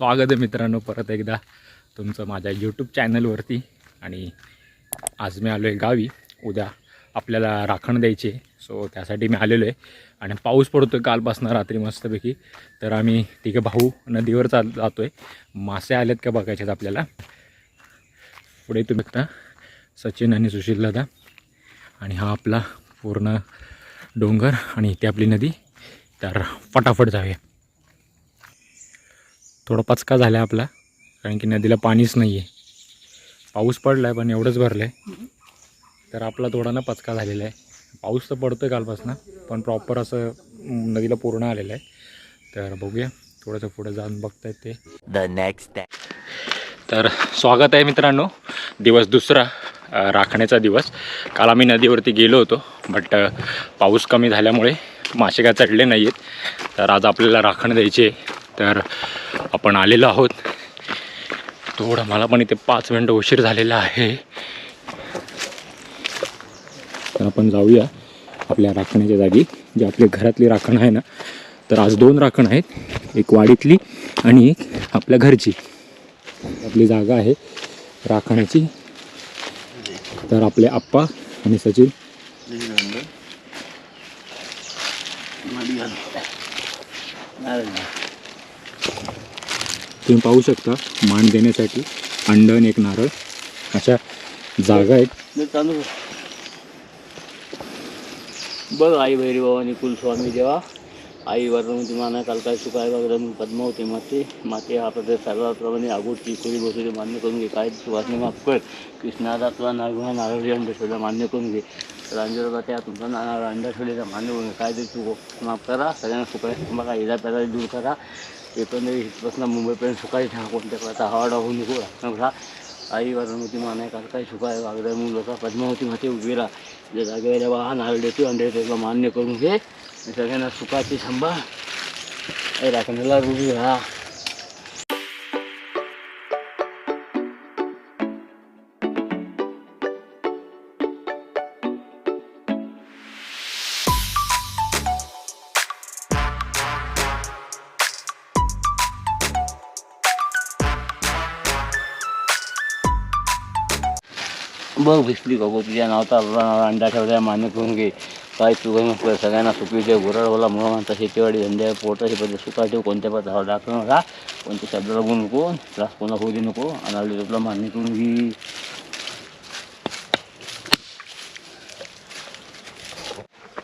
स्वागत आहे मित्रांनो परत एकदा तुमचं माझ्या यूट्यूब चॅनलवरती आणि आज मी आलो आहे गावी. उद्या आपल्याला राखण द्यायची आहे. सो त्यासाठी मी आलेलो आहे. आणि पाऊस पडतो आहे कालपासून रात्री मस्तपैकी. तर आम्ही तिघे भाऊ नदीवर चाल जातो आहे मासे आलेत का बघायचे आहेत आपल्याला. पुढे तुम्ही बघता. सचिन आणि सुशील दादा. आणि हा आपला पूर्ण डोंगर आणि इथे आपली नदी. तर फटाफट जाऊया. थोडा पचका झाला आहे आपला कारण की नदीला पाणीच नाही आहे पाऊस पडला आहे पण एवढंच भरलं आहे तर आपला थोडा ना पचका झालेला आहे. पाऊस तर पडतो आहे कालपासून पण प्रॉपर असं नदीला पूर्ण आलेलं आहे. तर बघूया थोडंसं पुढे जाऊन बघता येते the next day. तर स्वागत आहे मित्रांनो. दिवस दुसरा राखण्याचा दिवस. काल आम्ही नदीवरती गेलो होतो बट पाऊस कमी झाल्यामुळे मासे काय चढले नाही आहेत तर आज आपल्याला राखण द्यायची आहे. तर आपण आलेलो आहोत. थोडं मला पण इथे पाच मिनटं उशीर झालेला आहे. तर आपण जाऊया आपल्या राखण्याच्या जागी. जे आपली घरातली राखण आहे ना तर आज दोन राखण आहेत. एक वाडीतली आणि एक आपल्या घरची. आपली जागा आहे राखण्याची. तर आपले आप्पा आणि सचिन. तुम्ही पाहू शकता मान देण्यासाठी अंडण एक नारळ. अशा जागा आहेत. बघ आई भैरी भवानी कुलस्वामी देवा. आई वर्णवती माना कालकाय सुकाय वगैरे पद्मावती माते. माते हा प्रदेश सर्वाप्रमाणे आगोटी खोली बसुरी मान्य करून घे. काय सुवासने माफ कर. कृष्णादा तुला नागुहा नारळी अंड ठेवला मान्य करून घे. रांजोरा त्या तुमचा नारळ अंड ठेवलेला मान्य करून घे. काय ते तू माफ करा. सगळ्यांना सुखाय बघा इजा पैदा दूर करा. एकंदरीत इथपासून मुंबईपर्यंत सुखाई ठा कोणत्या प्रकारचा हवाडा होऊ नको राहा आई वर्णवती मानाय कालकाय सुखाय वागदाय म्हणून लोक पद्मावती माते उभी राहा ज्या जागेवर वाहन नारळ देतो अंडे त्याला मान्य करून घे. सगळ्यांना सुखाची संभा आई राखण्याला रुजू राहा. बघ भिसली गो तुझ्या नावता अंडा ठेवल्या मान्य करून घे. काय तू कर सगळ्यांना सुपी दे गुराळवाला मुळा म्हणता शेतीवाडी धंदे पोटाशी पद्धत सुखा ठेव कोणत्या पदार्थ दाखव नका कोणत्या शब्द लागू नको त्रास कोणा होऊ दे नको आणि तुला मान्य करून घे.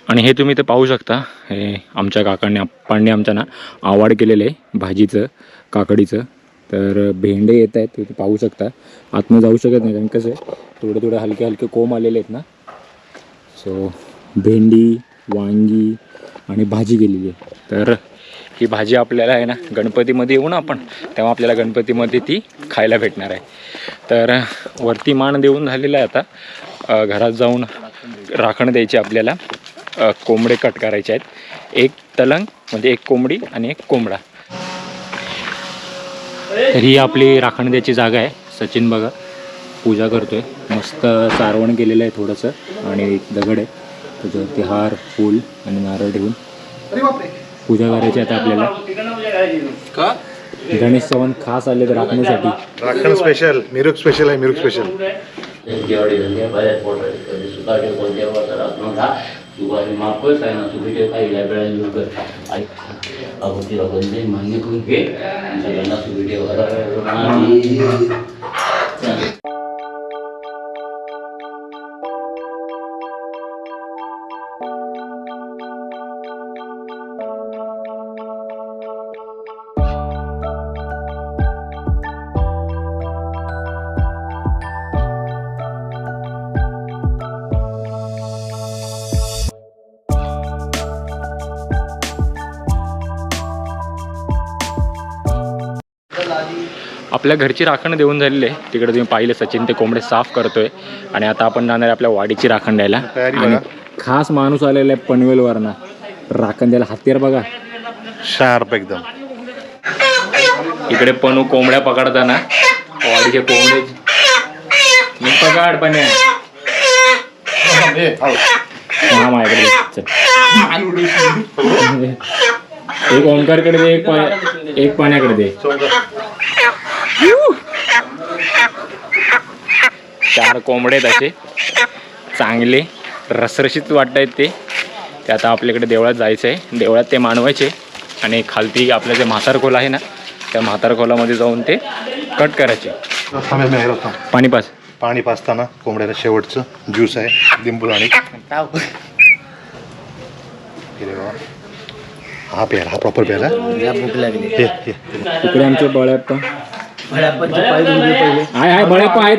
आणि हे तुम्ही ते पाहू शकता हे आमच्या काकांनी आप्पांनी आमच्या ना आवाड केलेलं आहे भाजीचं काकडीचं. तर भेंडे येत आहेत तुम्ही पाहू शकता. आतमध्ये जाऊ शकत नाही कारण कसं आहे थोडे थोडे हलके हलके कोंब आलेले आहेत ना. सो भेंडी वांगी आणि भाजी गेलेली आहे. तर ही भाजी आपल्याला आहे ना गणपतीमध्ये येऊ ना आपण तेव्हा आपल्याला गणपतीमध्ये ती खायला भेटणार आहे. तर वरती मान देऊन झालेलं आहे आता. घरात जाऊन राखण द्यायची आपल्याला. कोंबडे कट करायचे आहेत. एक तलंग म्हणजे एक कोंबडी आणि एक कोंबडा. तर ही आपली राखण द्यायची जागा आहे. सचिन बघा पूजा करतोय. मस्त सारवण केलेलं आहे थोडंसं आणि एक दगड आहे. त्याच्यावरती हार फूल आणि नारळ ठेवून. पूजा करायची आता आपल्याला. गणेश चव्हाण खास आले तर राखण्यासाठी राखण स्पेशल मिरुक स्पेशल आहे मिरुक स्पेशल काही अगोदर बंदे मान्य करून घे आणि सगळ्यांना सुखी ठेव आपल्या घरची राखण देऊन झालेली आहे. तिकडे तुम्ही पाहिले सचिन ते कोंबडे साफ करतोय. आणि आता आपण जाणार आहे आपल्या वाडीची राखण द्यायला. आणि. खास माणूस आलेला आहे पनवेलवरनं. राखण द्यायला हत्यार बघा. शार्प एकदम. इकडे पनू कोंबड्या पकडताना. वाडीचे कोंबडे. मी पकड पण. एक ओंकारकडे दे एक पाण्याकडे दे. चार कोंबडे आहेत असे. चांगले रसरशीत वाटत आहेत ते. ते आता आपल्याकडे देवळात जायचं आहे देवळात ते मानवायचे. आणि खालती आपलं जे म्हातार खोल आहे ना त्या म्हातार खोलामध्ये जाऊन ते कट करायचे. पाणी पास पाणी पाचताना कोंबड्याला शेवटचं ज्यूस आहे लिंबू आणि. हा प्याला हा प्रॉपर प्याला भूक लागली. तिकडे आमचे बळ्याप्पा पाय पहिले हाय हाय बळ्याप्पा आहेत.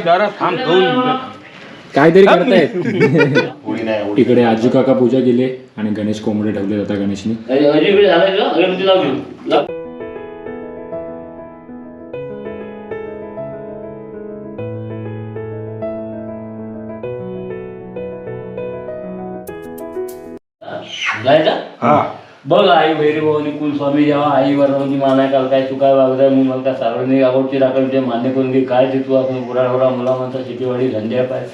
काहीतरी करतायत. नाही इकडे आजी काका पूजा केली आणि गणेश कोंबडे ठेवले जातात गणेशनी. अलीकडे बघ आई भैरी भवानी कुलस्वामी जेव्हा आई वरवणी मानाय काल काय चुकाय वागदाय मग मला काय सार्वजनिक आवडची राखण ते मान्य करून घे. काय ते तू आपण बुरा बुरा मुला म्हणता शेतीवाडी धंदे पाय.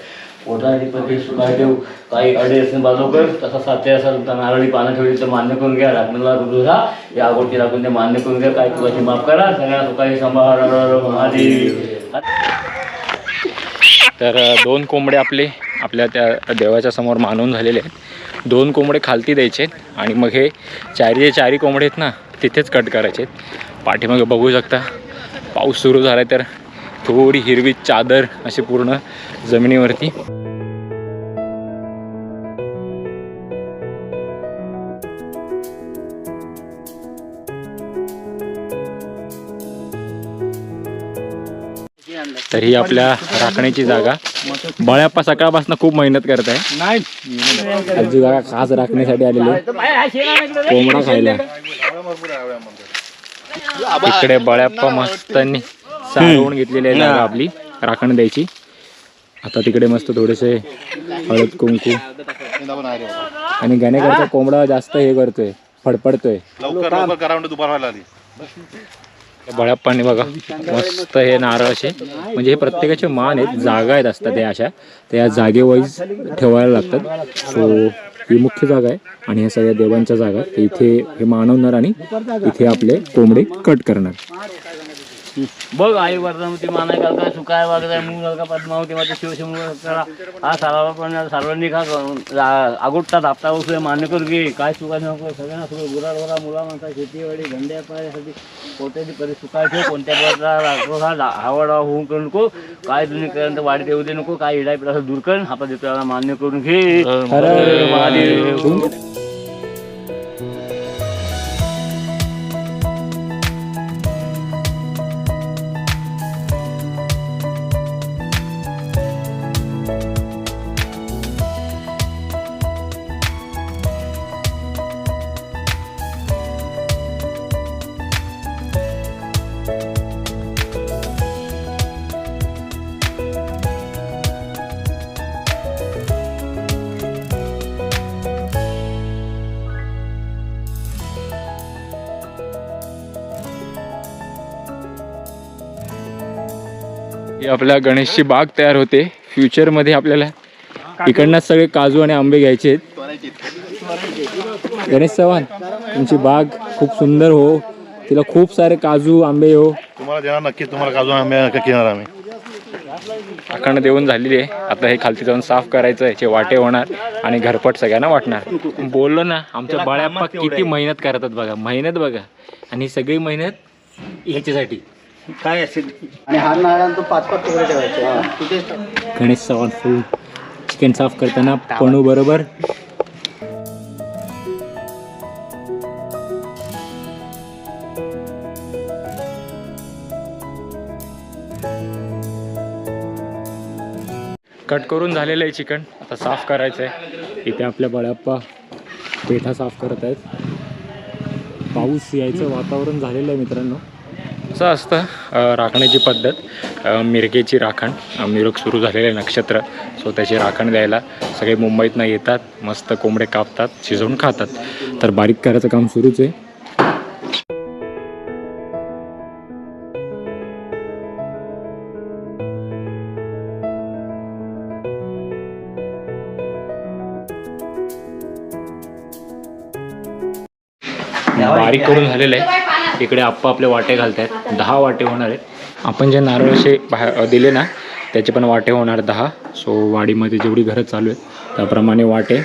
पोटाची पती ठेव काही अडे असेल बाजू कर. तसा साते असाल तर नारळी पानं ठेवली तर मान्य करून घ्या. राखणला रुजा या आवडची राखून ते मान्य करून घ्या. काय तुझी माफ करा. सगळ्या सुखाई सांभाळ. हर तर दोन कोंबडे आपले. आपल्या त्या देवाच्या समोर मानून झालेले आहेत. दोन कोंबडे खालती द्यायचे आहेत आणि मग हे चारी जे चारी कोंबडे आहेत ना तिथेच कट करायचे आहेत. पाठीमागे बघू शकता पाऊस सुरू झाला तर थोडी हिरवी चादर अशी पूर्ण जमिनीवरती. तर ही आपल्या राखण्याची जागा बळ्याप्पा सकाळपासून खूप मेहनत करत आहे. आजी जागा खास राखण्यासाठी आलेली कोंबडा खायला. इकडे बळ्याप्पा मस्तांनी सारवून घेतलेली आहे जागा आपली राखण द्यायची. आता तिकडे मस्त थोडेसे हळद कुंकू. आणि गणेकरचा कोंबडा जास्त हे करतोय फडफडतोय. लवकर पाणी बघा मस्त हे नारळ असे. म्हणजे हे प्रत्येकाचे मान आहेत जागा आहेत असतात त्या अशा. त्या या जागेवाईज ठेवायला लागतात. सो ही मुख्य जागा आहे आणि ह्या सगळ्या देवांच्या जागा इथे हे मानवणार आणि इथे आपले कोंबडे कट करणार. बघ आई वर्धनवती मानाय काल काय सुकाय वागदाय मूळ का पद्मावती माते शिवशंभू करा हा सारा पण सार्वजनिक हा आगोटता धापता वस्तू मान्य करू घे काय चुका नको सगळ्यांना सगळं गुरा गुरा मुला म्हणता शेतीवाडी धंद्या पायासाठी कोणत्याची परी सुकाय ठेव कोणत्या प्रकारचा हावडा होऊन करू नको काय तुम्ही पर्यंत वाढीत येऊ दे नको काय हिडाय पिढा दूर कर आपण देतो मान्य करून घे महादेव. आपल्या गणेशची बाग तयार होते. फ्युचरमध्ये आपल्याला इकडनंच सगळे काजू आणि आंबे घ्यायचे आहेत. गणेश चव्हाण तुमची बाग खूप सुंदर हो. तिला खूप सारे काजू आंबे हो. तुम्हाला देणार नक्की तुम्हाला काजू नक्की घेणार आम्ही. अखंड देऊन झालेली आहे. आता हे खालती जाऊन साफ करायचं याचे वाटे होणार आणि घरपट सगळ्यांना वाटणार. बोललो ना आमच्या बाळ्याप्पा किती मेहनत करतात बघा. मेहनत बघा. आणि ही सगळी मेहनत ह्याच्यासाठी काय असेल? आणि हा नारळ तो पाच पाच तुकडे ठेवायचे. तिथे गणेश चव्हाण फुल चिकन साफ करताना पणू बरोबर. कट करून झालेलं आहे चिकन. आता साफ करायचं आहे इथे आपल्या बळ्याप्पा पेठा साफ करत आहेत. पाऊस यायचं वातावरण झालेलं आहे मित्रांनो. असं असतं राखण्याची पद्धत. मिरगेची राखण. मिरग सुरू झालेले नक्षत्र. सो त्याची राखण द्यायला सगळे मुंबईतनं येतात मस्त कोंबडे कापतात शिजवून खातात. तर बारीक करायचं काम सुरूच आहे. बारीक करून झालेलं आहे. इकडे आप्पा आपले वाटे घालत आहेत दहा वाटे होणार आहेत. आपण जे नारळ असे बाहेर दिले ना त्याचे पण वाटे होणार दहा. सो वाडीमध्ये जेवढी घरं चालू आहेत त्याप्रमाणे वाटे.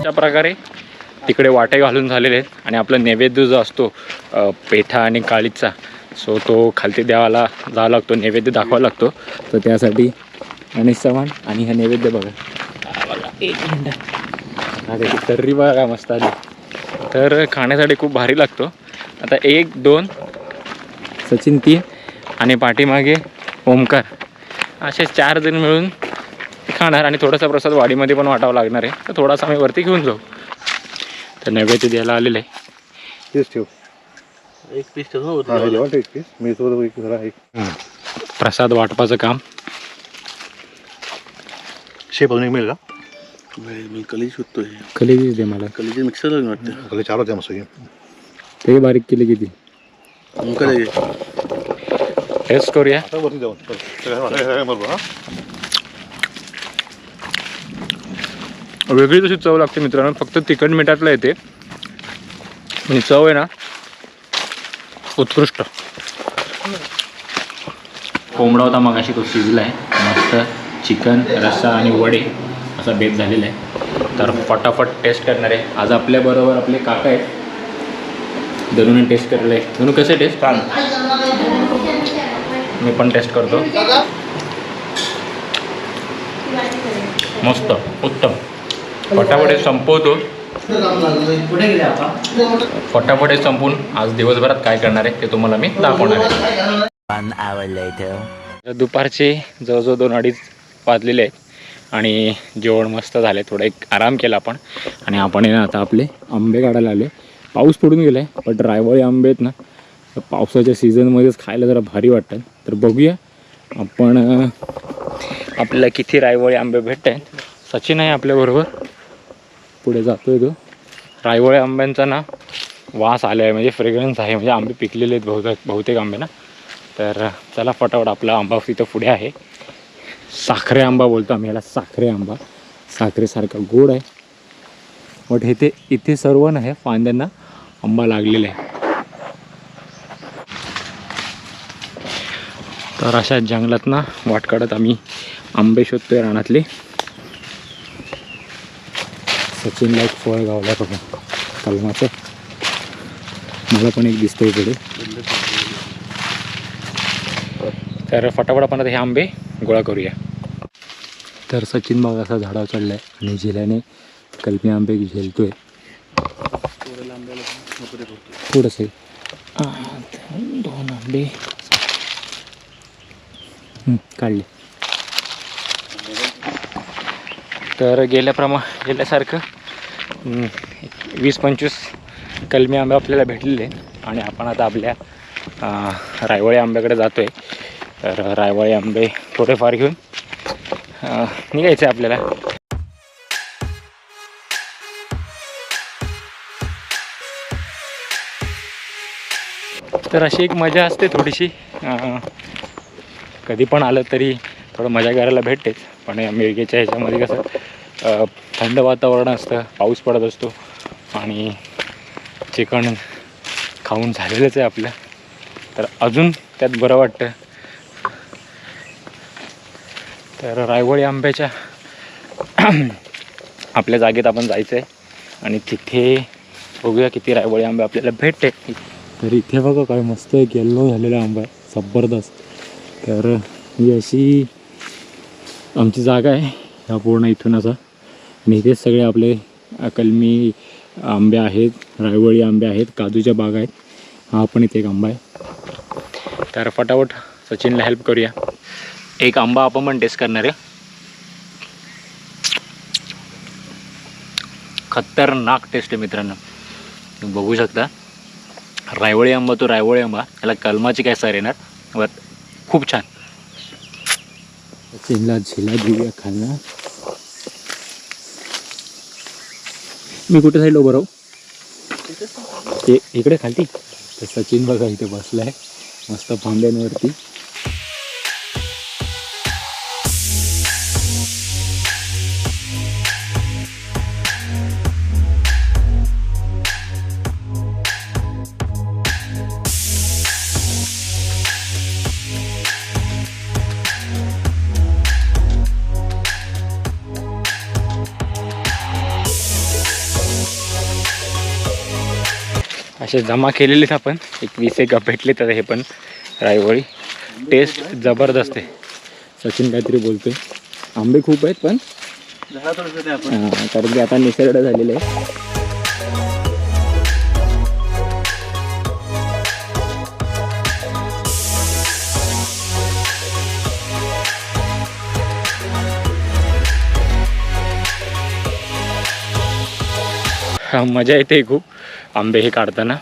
अशा प्रकारे तिकडे वाटे घालून झालेले आहेत. आणि आपला नैवेद्य जो असतो पेठा आणि काळीचा सो तो खालती द्यावाला जावा लागतो नैवेद्य दाखवावा लागतो. तर त्यासाठी गणेश चव्हाण आणि हा नैवेद्य बघा. बघा, एक मिनटं. त्याची तर्री बघा मस्त आली. तर खाण्यासाठी खूप भारी लागतो. आता एक दोन सचिन तीन आणि पाठीमागे ओमकार. असे चार जण मिळून खाणार आणि थोडासा प्रसाद वाडीमध्ये पण वाटावा लागणार आहे. तर थोडासा आम्ही वरती घेऊन जाऊ. तर नैवेद्य द्यायला आलेलं. आहे तेच ठेव. एक पीस एक पीस मी सोबत एक जरा एक प्रसाद वाटपाचं काम. शेप अजून एक मिळेल का? मी कली शोधतोय. कलेजीच दे मला. कलीचे मिक्सर लागून वाटतं. आपल्याला चार होत्या मस्त ते बारीक केले किती? आहे. टेस्ट करूया. वरती जाऊन. वेगळी तशी चव लागते मित्रांनो. फक्त तिखट मिठातला येते. आणि चव आहे ना उत्कृष्ट. कोंबडा होता मग अशी तो शिजला आहे. मस्त चिकन रस्सा आणि वडे असा बेत झालेला आहे. तर फटाफट टेस्ट करणार आहे. आज आपल्याबरोबर आपले काका आहेत. धनुने टेस्ट केलेलं आहे. धनु कसे टेस्ट छान. मी पण टेस्ट करतो. मस्त. उत्तम. फटाफट संपवतो. पुढे गेले आपण फटाफट हे संपून आज दिवसभरात काय करणार आहे ते तुम्हाला मी दाखवणार आहे. दुपारचे जवळजवळ दोन अडीच वाजलेले आहेत आणि जेवण मस्त झाले थोडं एक आराम केला आपण. आणि आपण आहे ना आता आपले आंबे काढायला आले पाऊस पडून गेला आहे पण रायवळी आंबे आहेत ना पावसाच्या सीझनमध्येच खायला जरा भारी वाटतात. तर बघूया आपण आपल्याला किती रायवळी आंबे भेटत आहेत सचिन आहे आपल्याबरोबर. पुढे जातोय तो. रायवळे आंब्यांचा ना वास आला आहे. म्हणजे फ्रेग्रन्स आहे. म्हणजे आंबे पिकलेले आहेत बहुतेक बहुतेक आंबे ना. तर चला फटाफट आपला आंबा तिथं पुढे आहे. साखरे आंबा बोलतो आम्ही याला. साखरे आंबा. साखरेसारखा गोड आहे. बट हे ते इथे सर्व नाही फांद्यांना आंबा लागलेला आहे. तर अशा जंगलात ना वाट काढत आम्ही आंबे शोधतोय रानातले. सचिनला एक फळ गावला बघा. कलमाचं. मला पण एक दिसतंय पुढे तर फटाफट आपण आता हे आंबे गोळा करूया. तर सचिन बाग असा झाडावर चढला आहे आणि झेल्याने कलमी आंबे झेलतोय. थोडंसं दोन आंबे. काढले. तर गेल्याप्रमा गेल्यासारखं वीस पंचवीस कलमी आंबे आपल्याला भेटलेले. आणि आपण आता आपल्या रायवळी आंब्याकडे जातो आहे तर रायवळी आंबे थोडेफार घेऊन निघायचे निघायचं आहे आपल्याला. तर अशी एक मजा असते थोडीशी. कधी पण आलं तरी थोडं मजा करायला भेटतेच. पण या ह्याच्यामध्ये कसं थंड वातावरण असतं पाऊस पडत असतो आणि चिकन खाऊन झालेलंच आहे आपलं. तर अजून त्यात बरं वाटतं. तर रायवळी आंब्याच्या आपल्या जागेत आपण जायचं आहे आणि तिथे बघूया किती रायवळी आंबे आपल्याला भेटते. तर इथे बघा काय मस्त एक येल्लो झालेला आंबा आहे जबरदस्त. तर ही अशी आमची जागा आहे ह्या पूर्ण इथून असं. आणि इथेच सगळे आपले कलमी आंबे आहेत रायवळी आंबे आहेत काजूच्या बाग आहेत. हा पण इथे एक आंबा आहे. तर फटाफट सचिनला हेल्प करूया. एक आंबा आपण पण टेस्ट करणार आहे. खतरनाक टेस्ट आहे मित्रांनो. तुम्ही बघू शकता. रायवळी आंबा तो रायवळी आंबा. याला कलमाची काय सर येणार? बट खूप छान. सचिनला झिला देऊया खायला मी कुठे साईडला उभं राहू? ते इकडे खालती. तर सचिन बघा इथे बसलाय. मस्त फांद्यांवरती. असे जमा केलेलेत आपण. एक वीस एक भेटले तर हे पण रायवळी टेस्ट जबरदस्त आहे. सचिन काहीतरी बोलतोय. आंबे खूप आहेत पण कारण की आता निसर्ड झालेले आहे. हा, मजा येते खूप. आंबे हे काढताना.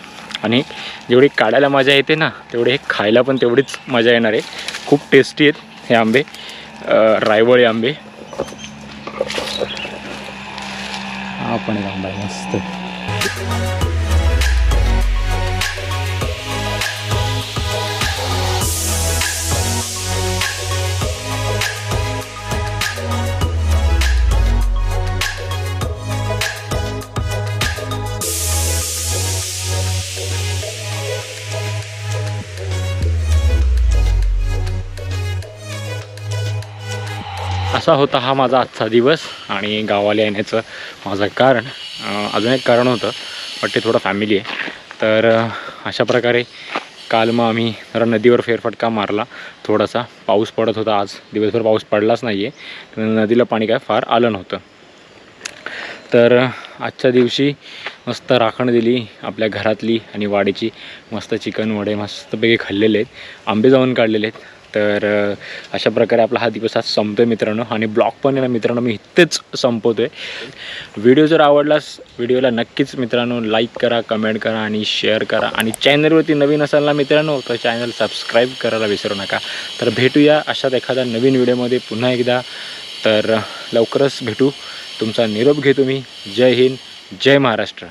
आणि जेवढी काढायला मजा येते ना तेवढे हे खायला पण तेवढीच मजा येणार आहे. खूप टेस्टी आहेत हे आंबे. रायवळी आंबे. हा पण आंबा मस्त असा होता हा माझा आजचा दिवस आणि गावाला येण्याचं माझं कारण. अजून एक कारण होतं बट ते थोडं फॅमिली आहे. तर अशा प्रकारे काल मग आम्ही जरा नदीवर फेरफटका मारला. थोडासा पाऊस पडत होता आज. दिवसभर पाऊस पडलाच नाही आहे नदीला पाणी काय फार आलं नव्हतं. तर आजच्या दिवशी मस्त राखण दिली आपल्या घरातली आणि वाडीची. मस्त चिकन वडे मस्तपैकी खाल्लेले आहेत. आंबे जाऊन काढलेले आहेत. तर अशा प्रकारे आपला हा दिवस आज संपतो आहे मित्रांनो. आणि ब्लॉग पण आहे ना मित्रांनो मी इथेच संपवतो आहे व्हिडिओ जर आवडलास व्हिडिओला नक्कीच मित्रांनो लाईक करा कमेंट करा आणि शेअर करा. आणि चॅनलवरती नवीन असाल ना मित्रांनो तर चॅनल सबस्क्राईब करायला विसरू नका. तर भेटूया अशाच एखाद्या नवीन व्हिडिओमध्ये पुन्हा एकदा. तर लवकरच भेटू. तुमचा निरोप घेतो मी. जय हिंद जय महाराष्ट्र.